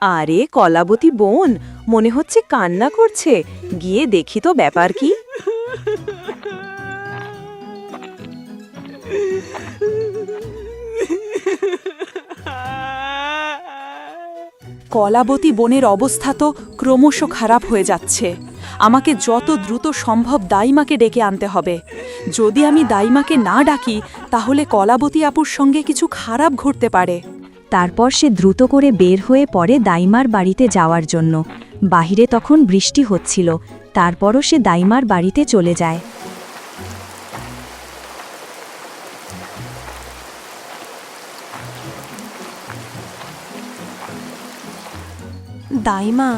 আরে কলাবতী বোন, মনে হচ্ছে কান্না করছে। গিয়ে দেখি তো ব্যাপার কি। কলাবতী বনের অবস্থা তো ক্রমশ খারাপ হয়ে যাচ্ছে। আমাকে যত দ্রুত সম্ভব দাইমাকে ডেকে আনতে হবে। যদি আমি দাইমাকে না ডাকি, তাহলে কলাবতী আপুর সঙ্গে কিছু খারাপ ঘটতে পারে। তারপর সে দ্রুত করে বের হয়ে পড়ে দাইমার বাড়িতে যাওয়ার জন্য। বাহিরে তখন বৃষ্টি হচ্ছিল তারপরও সে দাইমার বাড়িতে চলে যায়। দাইমা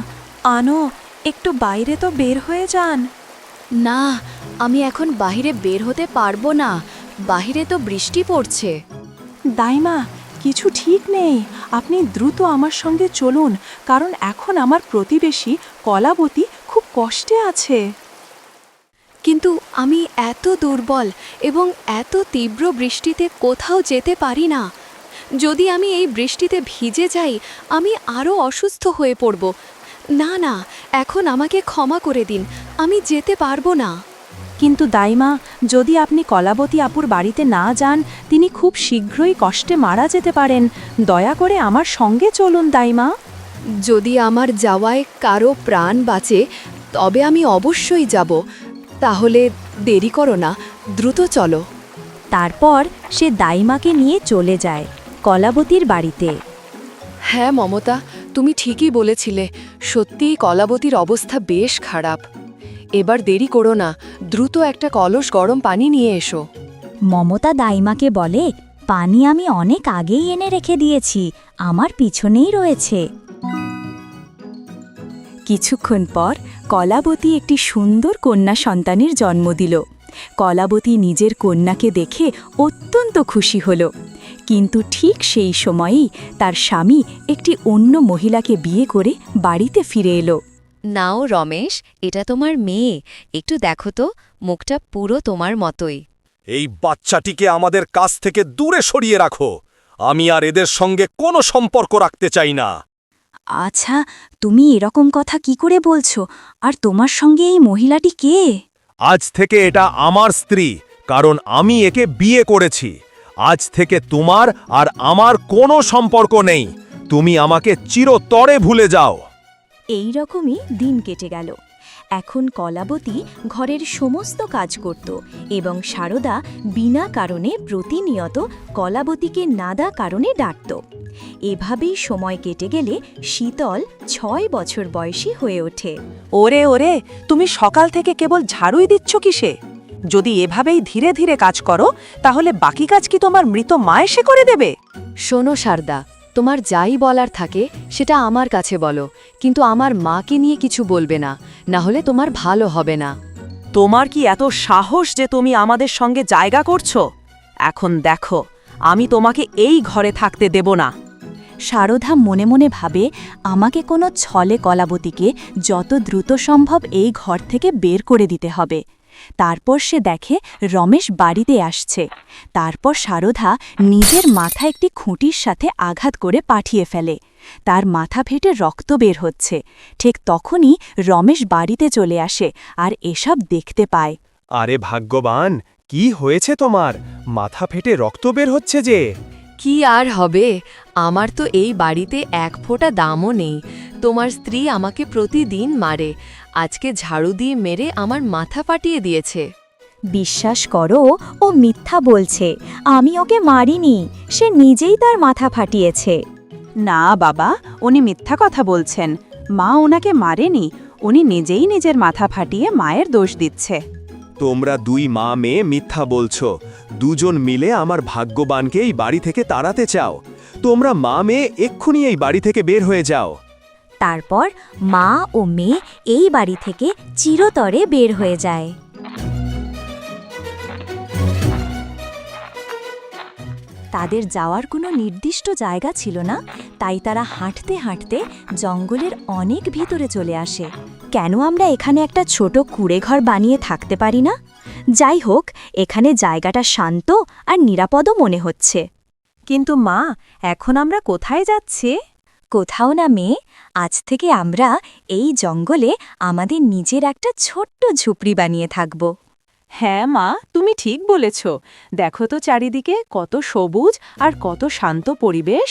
আনো একটু বাইরে তো বের হয়ে যান। না আমি এখন বাহিরে বের হতে পারব না বাহিরে তো বৃষ্টি পড়ছে। দাইমা কিছু ঠিক নেই। আপনি দ্রুত আমার সঙ্গে চলুন, কারণ এখন আমার প্রতিবেশী কলাবতী খুব কষ্টে আছে। কিন্তু আমি এত দুর্বল এবং এত তীব্র বৃষ্টিতে কোথাও যেতে পারি না। যদি আমি এই বৃষ্টিতে ভিজে যাই, আমি আরও অসুস্থ হয়ে পড়ব। না না, এখন আমাকে ক্ষমা করে দিন, আমি যেতে পারব না। কিন্তু দাইমা যদি আপনি কলাবতী আপুর বাড়িতে না যান তিনি খুব শীঘ্রই কষ্টে মারা যেতে পারেন। দয়া করে আমার সঙ্গে চলুন দাইমা। যদি আমার যাওয়ায় কারও প্রাণ বাঁচে তবে আমি অবশ্যই যাব। তাহলে দেরি করো না দ্রুত চলো। তারপর সে দাইমাকে নিয়ে চলে যায় কলাবতীর বাড়িতে। হ্যাঁ মমতা তুমি ঠিকই বলেছিলে। সত্যিই কলাবতীর অবস্থা বেশ খারাপ। এবার দেরি করো না, দ্রুত একটা কলস গরম পানি নিয়ে এসো। মমতা দাইমাকে বলে, পানি আমি অনেক আগেই এনে রেখে দিয়েছি, আমার পিছনেই রয়েছে। কিছুক্ষণ পর কলাবতী একটি সুন্দর কন্যা সন্তানের জন্ম দিল। কলাবতী নিজের কন্যাকে দেখে অত্যন্ত খুশি হল। কিন্তু ঠিক সেই সময়েই তার স্বামী একটি অন্য মহিলাকে বিয়ে করে বাড়িতে ফিরে এলো। নাও রমেশ এটা তোমার মেয়ে। একটু দেখো তো মুখটা পুরো তোমার মতোই। এই বাচ্চাটিকে আমাদের কাছ থেকে দূরে সরিয়ে রাখো। আমি আর এদের সঙ্গে কোনো সম্পর্ক রাখতে চাই না। আচ্ছা তুমি এরকম কথা কি করে বলছো? আর তোমার সঙ্গে এই মহিলাটি কে? আজ থেকে এটা আমার স্ত্রী কারণ আমি একে বিয়ে করেছি। আজ থেকে তোমার আর আমার কোনো সম্পর্ক নেই। তুমি আমাকে চিরতরে ভুলে যাও। এই রকমই দিন কেটে গেল। এখন কলাবতী ঘরের সমস্ত কাজ করত এবং সারদা বিনা কারণে প্রতিনিয়ত কলাবতীকে নাদা কারণে ডাকত। এভাবেই সময় কেটে গেলে শীতল ছয় বছর বয়সী হয়ে ওঠে। ওরে ওরে তুমি সকাল থেকে কেবল ঝাড়ুই দিচ্ছ কিসে? যদি এভাবেই ধীরে ধীরে কাজ করো তাহলে বাকি কাজ কি তোমার মৃত মা এসে করে দেবে? শোনো সারদা তোমার যাই বলার থাকে সেটা আমার কাছে বলো কিন্তু আমার মাকে নিয়ে কিছু বলবে না না হলে তোমার ভালো হবে না। তোমার কি এত সাহস যে তুমি আমাদের সঙ্গে জায়গা করছ? এখন দেখো আমি তোমাকে এই ঘরে থাকতে দেব না। সারদা মনে মনে ভাবে আমাকে কোনো ছলে কলাবতীকে যত দ্রুত সম্ভব এই ঘর থেকে বের করে দিতে হবে। তারপর সে দেখে রমেশ বাড়িতে আসছে। তারপর সারদা নিজের মাথা একটি খুঁটির সাথে আঘাত করে পাঠিয়ে ফেলে। তার মাথা ফেটে রক্ত বের হচ্ছে। ঠিক তখনই রমেশ বাড়িতে চলে আসে আর এসব দেখতে পায়। আরে ভাগ্যবান কি হয়েছে তোমার? মাথা ফেটে রক্ত বের হচ্ছে যে। কি আর হবে? আমার তো এই বাড়িতে এক ফোঁটা দামও নেই। তোমার স্ত্রী আমাকে প্রতিদিন মারে। আজকে ঝাড়ু দিয়ে মেরে আমার মাথা ফাটিয়ে দিয়েছে। বিশ্বাস করো ও মিথ্যা বলছে। আমি ওকে মারিনি সে নিজেই তার মাথা ফাটিয়েছে। না বাবা উনি মিথ্যা কথা বলছেন। মা ওনাকে মারেনি উনি নিজেই নিজের মাথা ফাটিয়ে মায়ের দোষ দিচ্ছে। তোমরা দুই মা মেয়ে মিথ্যা বলছো। দুজন মিলে আমার ভাগ্যবানকে এই বাড়ি থেকে তাড়াতে চাও। তোমরা মা মেয়ে এক্ষুনি এই বাড়ি থেকে বের হয়ে যাও। তারপর মা ও মেয়ে এই বাড়ি থেকে চিরতরে বের হয়ে যায়। তাদের যাওয়ার কোনো নির্দিষ্ট জায়গা ছিল না, তাই তারা হাঁটতে হাঁটতে জঙ্গলের অনেক ভিতরে চলে আসে। কেন আমরা এখানে একটা ছোট কুড়েঘর বানিয়ে থাকতে পারি না? যাই হোক, এখানে জায়গাটা শান্ত আর নিরাপদও মনে হচ্ছে। কিন্তু মা, এখন আমরা কোথায় যাচ্ছি? কোথাও না মেয়ে আজ থেকে আমরা এই জঙ্গলে আমাদের নিজের একটা ছোট্ট ঝুপড়ি বানিয়ে থাকব। হ্যাঁ মা তুমি ঠিক বলেছ। দেখো তো চারিদিকে কত সবুজ আর কত শান্ত পরিবেশ।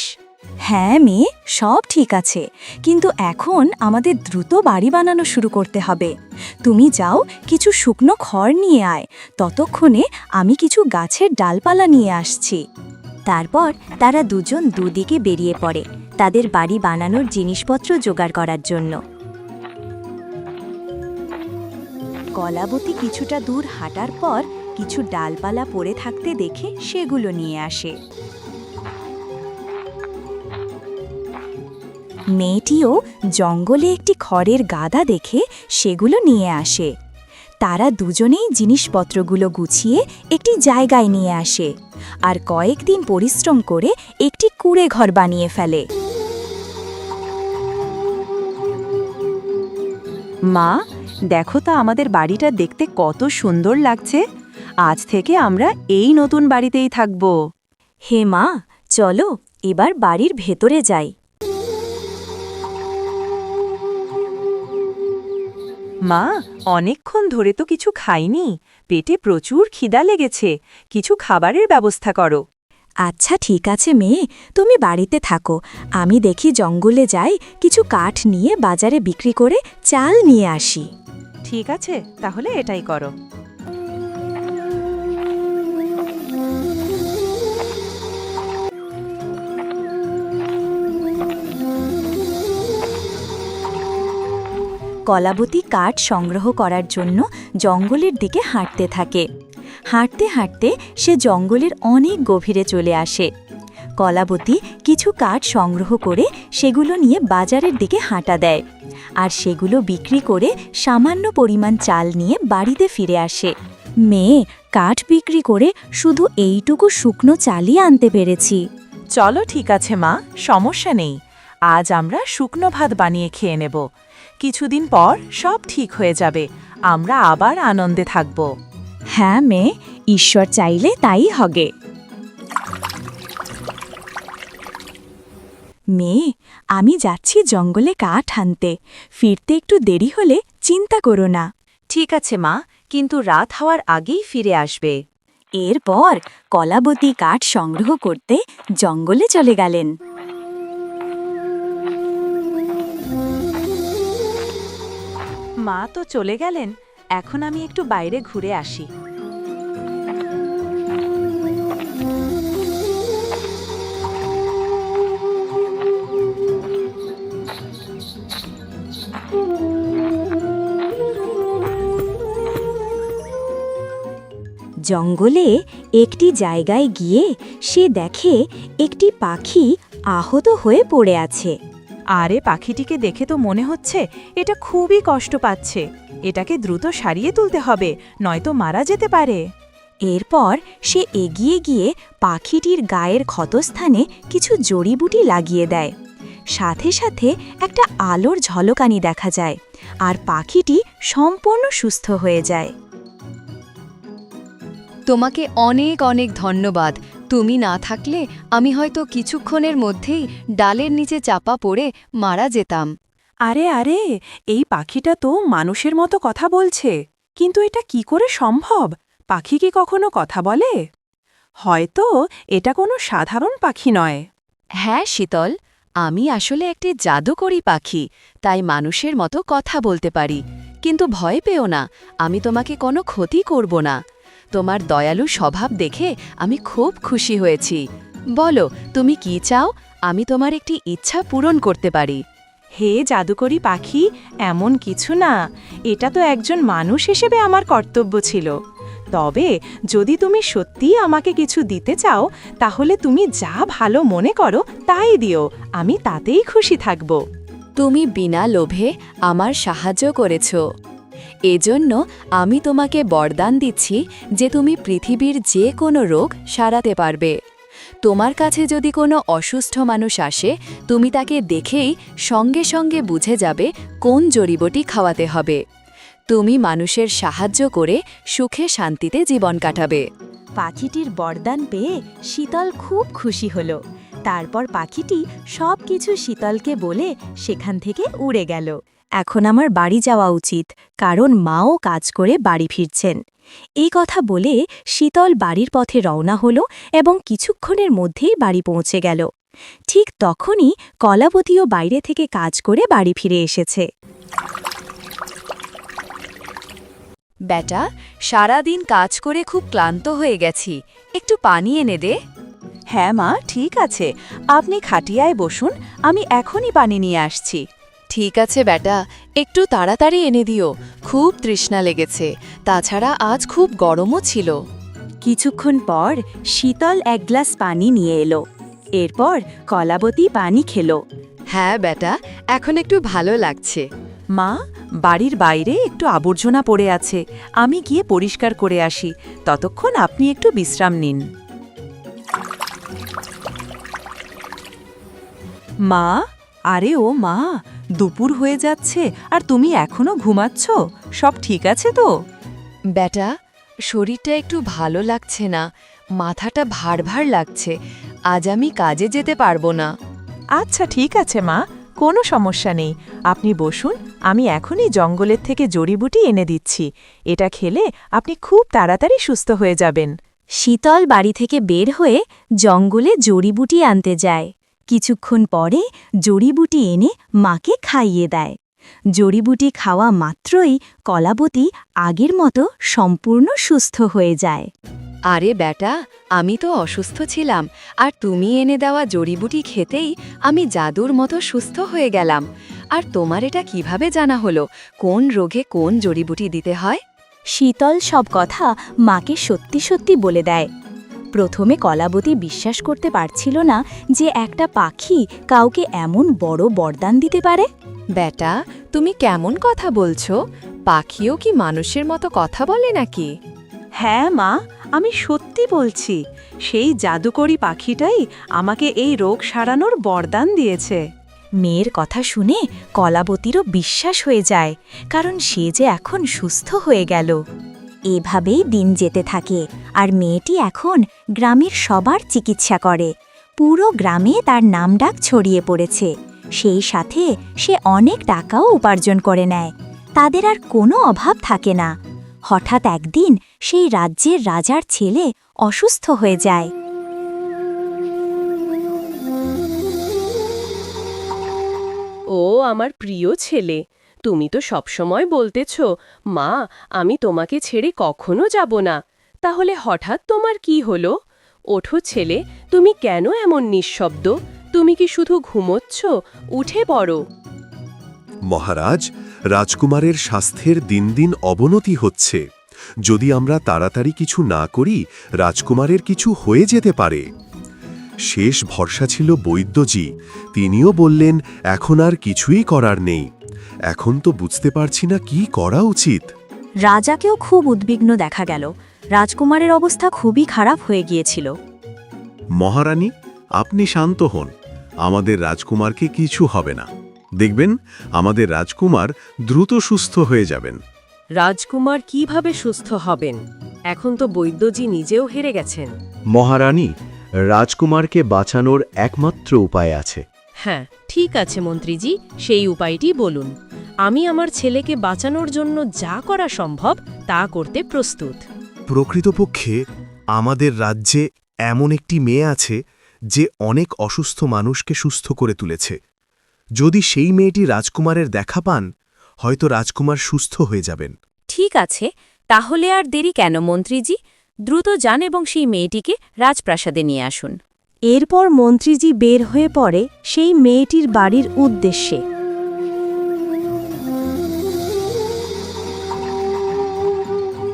হ্যাঁ মেয়ে সব ঠিক আছে। কিন্তু এখন আমাদের দ্রুত বাড়ি বানানো শুরু করতে হবে। তুমি যাও কিছু শুকনো খড় নিয়ে আয়। ততক্ষণে আমি কিছু গাছের ডালপালা নিয়ে আসছি। তারপর তারা দুজন দুদিকে বেরিয়ে পড়ে তাদের বাড়ি বানানোর জিনিসপত্র জোগাড় করার জন্য। কলাবতী কিছুটা দূর হাঁটার পর কিছু ডালপালা পড়ে থাকতে দেখে সেগুলো নিয়ে আসে। মেয়েটিও জঙ্গলে একটি খড়ের গাদা দেখে সেগুলো নিয়ে আসে। তারা দুজনেই জিনিসপত্রগুলো গুছিয়ে একটি জায়গায় নিয়ে আসে আর কয়েকদিন পরিশ্রম করে একটি কুড়ে ঘর বানিয়ে ফেলে। মা, দেখো তো আমাদের বাড়িটা দেখতে কত সুন্দর লাগছে। আজ থেকে আমরা এই নতুন বাড়িতেই থাকব। হে মা, চলো এবার বাড়ির ভেতরে যাই। মা অনেকক্ষণ ধরে তো কিছু খাইনি। পেটে প্রচুর খিদা লেগেছে। কিছু খাবারের ব্যবস্থা করো। আচ্ছা ঠিক আছে মেয়ে তুমি বাড়িতে থাকো। আমি দেখি জঙ্গলে যাই কিছু কাঠ নিয়ে বাজারে বিক্রি করে চাল নিয়ে আসি। ঠিক আছে তাহলে এটাই করো। কলাবতী কাঠ সংগ্রহ করার জন্য জঙ্গলের দিকে হাঁটতে থাকে। হাঁটতে হাঁটতে সে জঙ্গলের অনেক গভীরে চলে আসে। কলাবতী কিছু কাঠ সংগ্রহ করে সেগুলো নিয়ে বাজারের দিকে হাঁটা দেয় আর সেগুলো বিক্রি করে সামান্য পরিমাণ চাল নিয়ে বাড়িতে ফিরে আসে। মেয়ে, কাঠ বিক্রি করে শুধু এইটুকু শুকনো চালই আনতে পেরেছি। চলো ঠিক আছে মা, সমস্যা নেই। আজ আমরা শুকনো ভাত বানিয়ে খেয়ে নেব। কিছুদিন পর সব ঠিক হয়ে যাবে। আমরা আবার আনন্দে থাকব। হ্যাঁ মেয়ে ঈশ্বর চাইলে তাই হবে। মেয়ে আমি যাচ্ছি জঙ্গলে কাঠ আনতে। ফিরতে একটু দেরি হলে চিন্তা করো না। ঠিক আছে মা কিন্তু রাত হওয়ার আগেই ফিরে আসবে। এরপর কলাবতী কাঠ সংগ্রহ করতে জঙ্গলে চলে গেলেন। মা তো চলে গেলেন, এখন আমি একটু বাইরে ঘুরে আসি। জঙ্গলে একটি জায়গায় গিয়ে সে দেখে একটি পাখি আহত হয়ে পড়ে আছে। আরে পাখিটিকে দেখে তো মনে হচ্ছে এটা খুবই কষ্ট পাচ্ছে। এটাকে দ্রুত সারিয়ে তুলতে হবে, নয়তো মারা যেতে পারে। এরপর সে এগিয়ে গিয়ে পাখিটির গায়ের ক্ষতস্থানে কিছু জড়িবুটি লাগিয়ে দেয়। সাথে সাথে একটা আলোর ঝলকানি দেখা যায় আর পাখিটি সম্পূর্ণ সুস্থ হয়ে যায়। তোমাকে অনেক অনেক ধন্যবাদ তুমি না থাকলে আমি হয়তো কিছুক্ষণের মধ্যেই ডালের নিচে চাপা পড়ে মারা যেতাম। আরে আরে এই পাখিটা তো মানুষের মতো কথা বলছে। কিন্তু এটা কি করে সম্ভব? পাখি কি কখনো কথা বলে? হয়তো এটা কোনো সাধারণ পাখি নয়। হ্যাঁ শীতল আমি আসলে একটি জাদুকরী পাখি তাই মানুষের মতো কথা বলতে পারি। কিন্তু ভয় পেও না আমি তোমাকে কোনো ক্ষতি করব না। তোমার দয়ালু স্বভাব দেখে আমি খুব খুশি হয়েছি। বলো, তুমি কি চাও? আমি তোমার একটি ইচ্ছা পূরণ করতে পারি। হে জাদুকরি পাখি, এমন কিছু না। এটা তো একজন মানুষ হিসেবে আমার কর্তব্য ছিল। তবে যদি তুমি সত্যিই আমাকে কিছু দিতে চাও, তাহলে তুমি যা ভালো মনে করো তাই দিও। আমি তাতেই খুশি থাকব। তুমি বিনা লোভে আমার সাহায্য করেছ। এজন্য আমি তোমাকে বরদান দিচ্ছি যে তুমি পৃথিবীর যে কোনো রোগ সারাতে পারবে। তোমার কাছে যদি কোনো অসুস্থ মানুষ আসে, তুমি তাকে দেখেই সঙ্গে সঙ্গে বুঝে যাবে কোন জড়িবটি খাওয়াতে হবে। তুমি মানুষের সাহায্য করে সুখে শান্তিতে জীবন কাটাবে। পাখিটির বরদান পেয়ে শীতল খুব খুশি হল। তারপর পাখিটি সব কিছু শীতলকে বলে সেখান থেকে উড়ে গেল। এখন আমার বাড়ি যাওয়া উচিত, কারণ মাও কাজ করে বাড়ি ফিরছেন। এই কথা বলে শীতল বাড়ির পথে রওনা হল এবং কিছুক্ষণের মধ্যেই বাড়ি পৌঁছে গেল। ঠিক তখনই কলাবতীও বাইরে থেকে কাজ করে বাড়ি ফিরে এসেছে। বেটা, সারাদিন কাজ করে খুব ক্লান্ত হয়ে গেছি। একটু পানি এনে দে। হ্যাঁ মা ঠিক আছে। আপনি খাটিয়ায় বসুন আমি এখনই পানি নিয়ে আসছি। ঠিক আছে বেটা একটু তাড়াতাড়ি এনে দিও খুব তৃষ্ণা লেগেছে। তাছাড়া আজ খুব গরমও ছিল। কিছুক্ষণ পর শীতল এক গ্লাস পানি নিয়ে এলো। এরপর কলাবতী পানি খেলো। হ্যাঁ বেটা এখন একটু ভালো লাগছে। মা বাড়ির বাইরে একটু আবর্জনা পড়ে আছে। আমি গিয়ে পরিষ্কার করে আসি। ততক্ষণ আপনি একটু বিশ্রাম নিন। মা আরে ও মা দুপুর হয়ে যাচ্ছে আর তুমি এখনও ঘুমাচ্ছ? সব ঠিক আছে তো? বেটা শরীরটা একটু ভালো লাগছে না মাথাটা ভার ভার লাগছে আজ আমি কাজে যেতে পারব না। আচ্ছা ঠিক আছে মা কোনো সমস্যা নেই আপনি বসুন আমি এখনই জঙ্গলের থেকে জড়িবুটি এনে দিচ্ছি এটা খেলে আপনি খুব তাড়াতাড়ি সুস্থ হয়ে যাবেন। শীতল বাড়ি থেকে বের হয়ে জঙ্গলে জড়িবুটি আনতে যায়। কিছুক্ষণ পরে জড়িবুটি এনে মাকে খাইয়ে দেয়। জড়িবুটি খাওয়া মাত্রই কলাবতী আগের মতো সম্পূর্ণ সুস্থ হয়ে যায়। আরে বেটা আমি তো অসুস্থ ছিলাম আর তুমি এনে দেওয়া জড়িবুটি খেতেই আমি জাদুর মতো সুস্থ হয়ে গেলাম। আর তোমার এটা কীভাবে জানা হলো? কোন রোগে কোন জড়িবুটি দিতে হয়? শীতল সব কথা মাকে সত্যি সত্যি বলে দেয়। প্রথমে কলাবতী বিশ্বাস করতে পারছিল না যে একটা পাখি কাউকে এমন বড় বরদান দিতে পারে। বেটা তুমি কেমন কথা বলছো? পাখিও কি মানুষের মতো কথা বলে নাকি? হ্যাঁ মা আমি সত্যি বলছি সেই জাদুকরি পাখিটাই আমাকে এই রোগ সারানোর বরদান দিয়েছে। মেয়ের কথা শুনে কলাবতীরও বিশ্বাস হয়ে যায় কারণ সে যে এখন সুস্থ হয়ে গেল। এভাবেই দিন যেতে থাকে। আর মেয়েটি এখন গ্রামের সবার চিকিৎসা করে। পুরো গ্রামে তার নামডাক ছড়িয়ে পড়েছে। সেই সাথে সে অনেক টাকাও উপার্জন করে নেয়। তাদের আর কোনো অভাব থাকে না। হঠাৎ একদিন সেই রাজ্যের রাজার ছেলে অসুস্থ হয়ে যায়। ও আমার প্রিয় ছেলে তুমি তো সবসময় বলতেছ, মা, আমি তোমাকে ছেড়ে কখনো যাব না। তাহলে হঠাৎ তোমার কি হলো? ওঠো ছেলে, তুমি কেন এমন নিঃশব্দ? তুমি কি শুধু ঘুমোচ্ছ? উঠে পড়ো। মহারাজ, রাজকুমারের স্বাস্থ্যের দিন দিন অবনতি হচ্ছে। যদি আমরা তাড়াতাড়ি কিছু না করি, রাজকুমারের কিছু হয়ে যেতে পারে। শেষ ভরসা ছিল বৈদ্যজি। তিনিও বললেন, এখন আর কিছুই করার নেই। এখন তো বুঝতে পারছি না কি করা উচিত। রাজাকেও খুব উদ্বিগ্ন দেখা গেল। রাজকুমারের অবস্থা খুবই খারাপ হয়ে গিয়েছিল। মহারানী আপনি শান্ত হন। আমাদের রাজকুমারকে কিছু হবে না। দেখবেন আমাদের রাজকুমার দ্রুত সুস্থ হয়ে যাবেন। রাজকুমার কীভাবে সুস্থ হবেন? এখন তো বৈদ্যজি নিজেও হেরে গেছেন। মহারানী রাজকুমারকে বাঁচানোর একমাত্র উপায় আছে। হ্যাঁ ঠিক আছে মন্ত্রীজি সেই উপায়টি বলুন। আমি আমার ছেলেকে বাঁচানোর জন্য যা করা সম্ভব তা করতে প্রস্তুত। প্রকৃতপক্ষে আমাদের রাজ্যে এমন একটি মেয়ে আছে যে অনেক অসুস্থ মানুষকে সুস্থ করে তুলেছে। যদি সেই মেয়েটি রাজকুমারের দেখা পান হয়তো রাজকুমার সুস্থ হয়ে যাবেন। ঠিক আছে তাহলে আর দেরি কেন মন্ত্রীজি? দ্রুত যান এবং সেই মেয়েটিকে রাজপ্রাসাদে নিয়ে আসুন। এরপর মন্ত্রীজি বের হয়ে পড়ে সেই মেয়েটির বাড়ির উদ্দেশ্যে।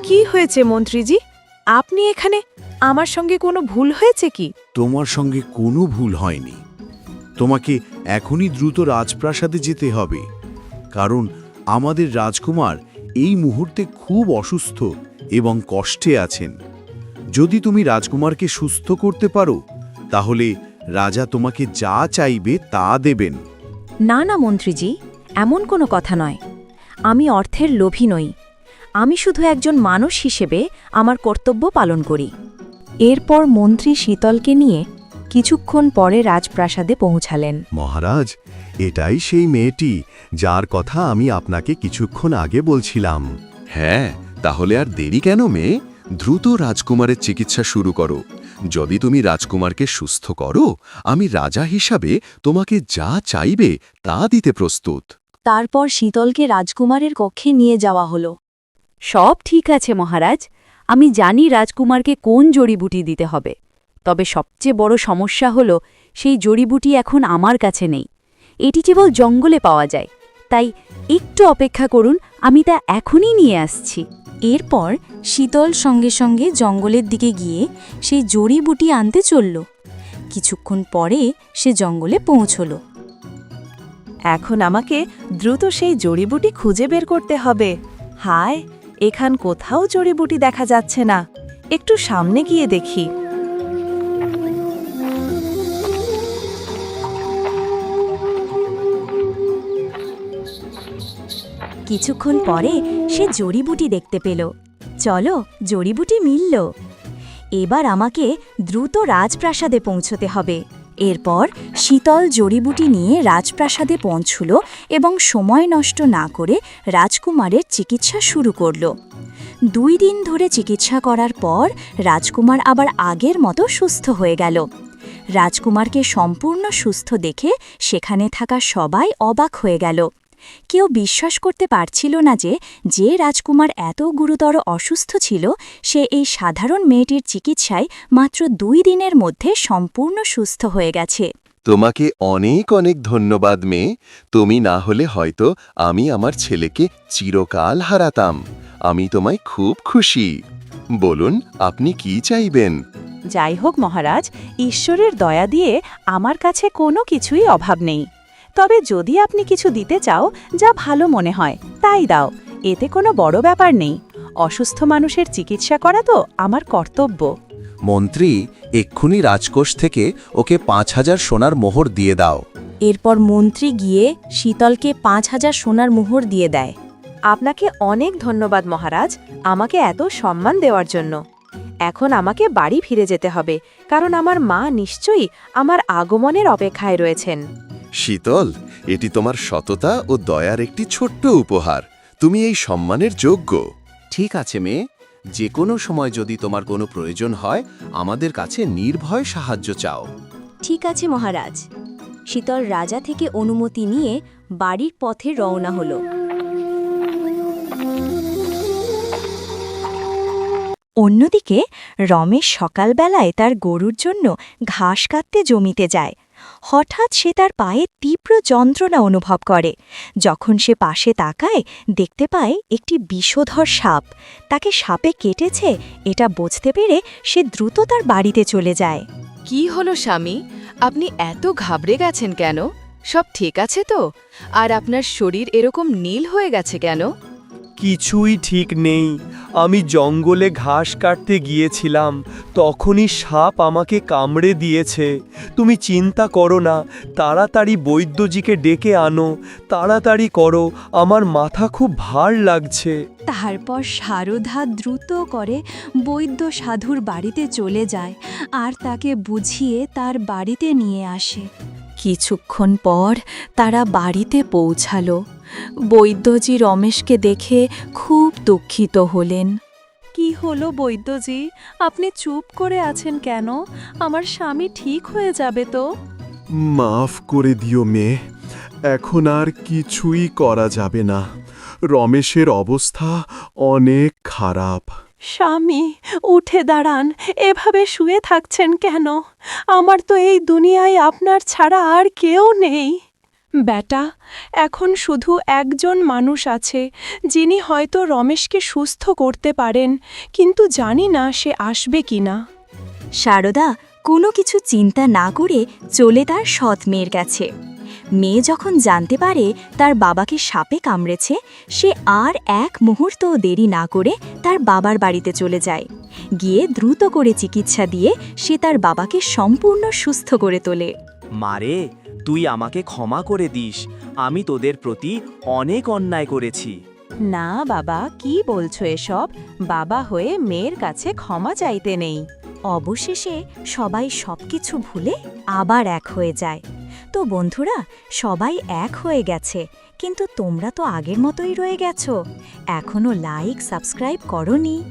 কি হয়েছে মন্ত্রীজি? আপনি এখানে আমার সঙ্গে কোনো ভুল হয়েছে কি? তোমার সঙ্গে কোনো ভুল হয়নি। তোমাকে এখনই দ্রুত রাজপ্রাসাদে যেতে হবে। কারণ আমাদের রাজকুমার এই মুহূর্তে খুব অসুস্থ এবং কষ্টে আছেন। যদি তুমি রাজকুমারকে সুস্থ করতে পারো তাহলে রাজা তোমাকে যা চাইবে তা দেবেন। না না মন্ত্রীজি এমন কোনো কথা নয়। আমি অর্থের লোভী নই। আমি শুধু একজন মানুষ হিসেবে আমার কর্তব্য পালন করি। এরপর মন্ত্রী শীতলকে নিয়ে কিছুক্ষণ পরে রাজপ্রাসাদে পৌঁছালেন। মহারাজ এটাই সেই মেয়েটি যার কথা আমি আপনাকে কিছুক্ষণ আগে বলছিলাম। হ্যাঁ তাহলে আর দেরি কেন মেয়ে? দ্রুত রাজকুমারের চিকিৎসা শুরু করো। যদি তুমি রাজকুমারকে সুস্থ করো, আমি রাজা হিসাবে তোমাকে যা চাইবে তা দিতে প্রস্তুত। তারপর শীতলকে রাজকুমারের কক্ষে নিয়ে যাওয়া হলো। সব ঠিক আছে মহারাজ, আমি জানি রাজকুমারকে কোন জড়িবুটি দিতে হবে। তবে সবচেয়ে বড় সমস্যা হলো, সেই জড়িবুটি এখন আমার কাছে নেই। এটি কেবল জঙ্গলে পাওয়া যায়। তাই একটু অপেক্ষা করুন, আমি তা এখনই নিয়ে আসছি। এরপর শীতল সঙ্গে সঙ্গে জঙ্গলের দিকে গিয়ে সেই জড়িবুটি আনতে চলল। কিছুক্ষণ পরে সে জঙ্গলে পৌঁছল। এখন আমাকে দ্রুত সেই জড়িবুটি খুঁজে বের করতে হবে। হায়, এখান কোথাও জড়িবুটি দেখা যাচ্ছে না। একটু সামনে গিয়ে দেখি। কিছুক্ষণ পরে সে জড়িবুটি দেখতে পেল। চলো, জড়িবুটি মিলল। এবার আমাকে দ্রুত রাজপ্রাসাদে পৌঁছতে হবে। এরপর শীতল জড়িবুটি নিয়ে রাজপ্রাসাদে পৌঁছল এবং সময় নষ্ট না করে রাজকুমারের চিকিৎসা শুরু করল। দুই দিন ধরে চিকিৎসা করার পর রাজকুমার আবার আগের মতো সুস্থ হয়ে গেল। রাজকুমারকে সম্পূর্ণ সুস্থ দেখে সেখানে থাকা সবাই অবাক হয়ে গেল। কেউ বিশ্বাস করতে পারছিল না যে যে রাজকুমার এত গুরুতর অসুস্থ ছিল সে এই সাধারণ মেয়েটির চিকিৎসায় মাত্র দুই দিনের মধ্যে সম্পূর্ণ সুস্থ হয়ে গেছে। তোমাকে অনেক অনেক ধন্যবাদ মেয়ে। তুমি না হলে হয়তো আমি আমার ছেলেকে চিরকাল হারাতাম। আমি তোমায় খুব খুশি। বলুন আপনি কি চাইবেন? যাই হোক মহারাজ ঈশ্বরের দয়া দিয়ে আমার কাছে কোনো কিছুই অভাব নেই। তবে যদি আপনি কিছু দিতে চাও যা ভালো মনে হয় তাই দাও। এতে কোনো বড় ব্যাপার নেই। অসুস্থ মানুষের চিকিৎসা করা তো আমার কর্তব্য। মন্ত্রী এক্ষুনি রাজকোষ থেকে ওকে পাঁচ হাজার সোনার মোহর দিয়ে দাও। এরপর মন্ত্রী গিয়ে শীতলকে পাঁচ হাজার সোনার মোহর দিয়ে দেয়। আপনাকে অনেক ধন্যবাদ মহারাজ আমাকে এত সম্মান দেওয়ার জন্য। এখন আমাকে বাড়ি ফিরে যেতে হবে কারণ আমার মা নিশ্চয়ই আমার আগমনের অপেক্ষায় রয়েছেন। শীতল এটি তোমার সততা ও দয়ার একটি ছোট্ট উপহার। তুমি এই সম্মানের যোগ্য। ঠিক আছে মেয়ে। যে কোনো সময় যদি তোমার কোনো প্রয়োজন হয় আমাদের কাছে নির্ভয় সাহায্য চাও। ঠিক আছে মহারাজ। শীতল রাজা থেকে অনুমতি নিয়ে বাড়ির পথে রওনা হলো। অন্যদিকে, রমেশ সকালবেলায় তার গরুর জন্য ঘাস কাটতে জমিতে যায়। হঠাৎ সে তার পায়ে তীব্র যন্ত্রণা অনুভব করে। যখন সে পাশে তাকায়, দেখতে পায় একটি বিষধর সাপ। তাকে সাপে কেটেছে, এটা বুঝতে পেরে সে দ্রুত তার বাড়িতে চলে যায়। কি হলো স্বামী? আপনি এত ঘাবড়ে গেছেন কেন? সব ঠিক আছে তো? আর আপনার শরীর এরকম নীল হয়ে গেছে কেন? কিছুই ঠিক নেই। আমি জঙ্গলে ঘাস কাটতে গিয়েছিলাম। তখনই সাপ আমাকে কামড়ে দিয়েছে। তুমি চিন্তা করো না, তাড়াতাড়ি বৈদ্যজিকে ডেকে আনো। তাড়াতাড়ি করো, আমার মাথা খুব ভার লাগছে। তারপর সারদা দ্রুত করে বৈদ্য সাধুর বাড়িতে চলে যায় আর তাকে বুঝিয়ে তার বাড়িতে নিয়ে আসে। কিছুক্ষণ পর তারা বাড়িতে পৌঁছালো। বৈদ্যজি রমেশকে দেখে খুব দুঃখিত হলেন। কি হলো বৈদ্যজি? আপনি চুপ করে আছেন কেন? আমার স্বামী ঠিক হয়ে যাবে তো? মাফ করে দিও মেয়ে এখন আর কিছুই করা যাবে না। রমেশের অবস্থা অনেক খারাপ। স্বামী উঠে দাঁড়ান এভাবে শুয়ে থাকছেন কেন? আমার তো এই দুনিয়ায় আপনার ছাড়া আর কেউ নেই। বেটা এখন শুধু একজন মানুষ আছে যিনি হয়তো রমেশকে সুস্থ করতে পারেন কিন্তু জানি না সে আসবে কি না সারদা কোনো কিছু চিন্তা না করে চলে তার সৎ মেয়ের কাছে। মেয়ে যখন জানতে পারে তার বাবাকে সাপে কামড়েছে সে আর এক মুহূর্তও দেরি না করে তার বাবার বাড়িতে চলে যায়। গিয়ে দ্রুত করে চিকিৎসা দিয়ে সে তার বাবাকে সম্পূর্ণ সুস্থ করে তোলে। মারে তুই আমাকে ক্ষমা করে দিস। আমি তোদের প্রতি অনেক অন্যায় করেছি। না বাবা, কি বলছো এসব? বাবা হয়ে মেয়ের কাছে ক্ষমা চাইতে নেই। অবশেষে সবাই সবকিছু ভুলে আবার এক হয়ে যায়। তো বন্ধুরা, সবাই এক হয়ে গেছে, কিন্তু তোমরা তো আগের মতোই রয়ে গেছো। এখনও লাইক, সাবস্ক্রাইব করনি।